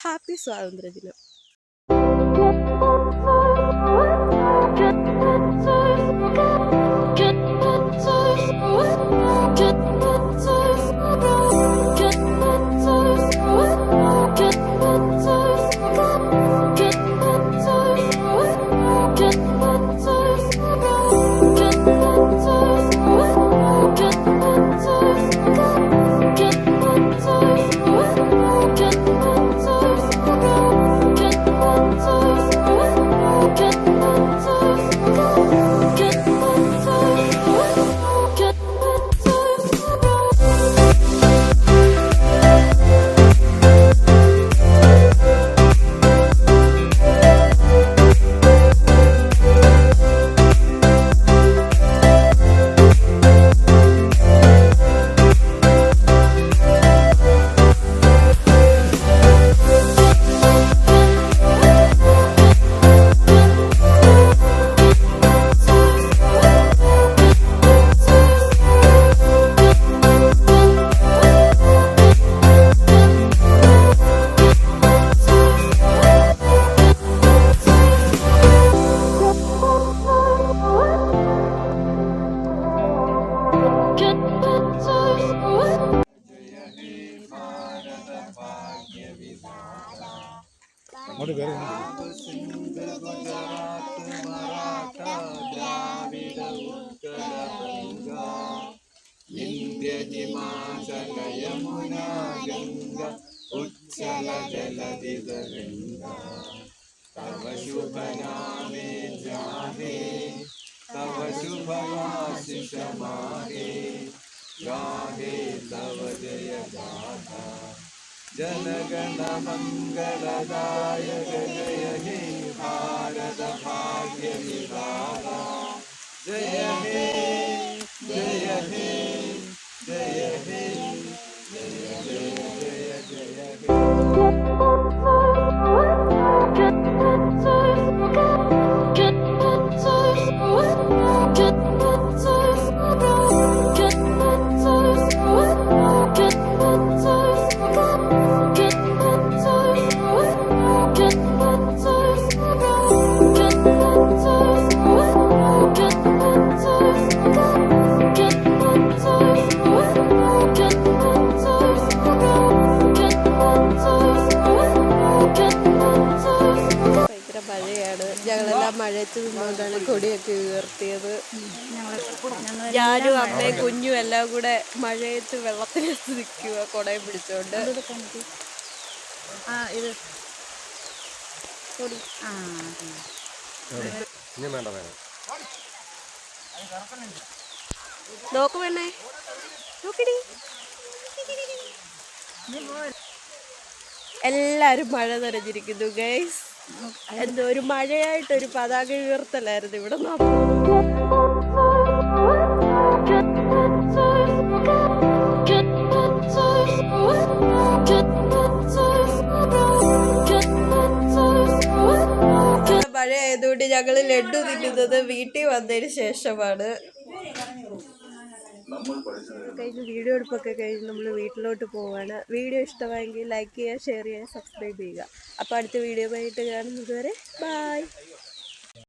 Happy സ്വാതന്ത്ര്യ ദിനം મોટી ઘરે વિંધ્ય હિમાચલ યમુના ગંગા ઉચ્છલ જલધિ ગંગા તવ શુભ નામે જાગે तव शुभवाशिष मागे गाहे तव जय गाथा जनगण मङ्गलदायक जय हे भारत भाग्य जय हे ഞങ്ങളെല്ലാം മഴയത്ത് നിന്നുകൊണ്ടാണ് കൊടിയൊക്കെ ഉയർത്തിയത്. ഞാനും അമ്മയും കുഞ്ഞും എല്ലാം കൂടെ മഴയത്ത് വെള്ളത്തിനകത്ത് നിൽക്കുക കുടയും പിടിച്ചോണ്ട്. ആ ഇത് ആ നോക്ക് വേണേ എല്ലാരും മഴ നനഞ്ഞിരിക്കുന്നു ഗൈസ് എന്തോ ഒരു മഴയായിട്ട് ഒരു പതാക ഉയർത്തലായിരുന്നു ഇവിടെ. മഴ ആയതുകൊണ്ട് ഞങ്ങൾ ലഡു തിന്നുന്നത് വീട്ടിൽ വന്നതിന് ശേഷമാണ് കഴിഞ്ഞ് വീഡിയോ എടുപ്പൊക്കെ കഴിഞ്ഞ് നമ്മൾ വീട്ടിലോട്ട് പോവാണ്. വീഡിയോ ഇഷ്ടമായെങ്കിൽ ലൈക്ക് ചെയ്യുക ഷെയർ ചെയ്യുക സബ്സ്ക്രൈബ് ചെയ്യുക. അപ്പോൾ അടുത്ത വീഡിയോ ആയിട്ട് കാണുന്നത് വരെ ബായ്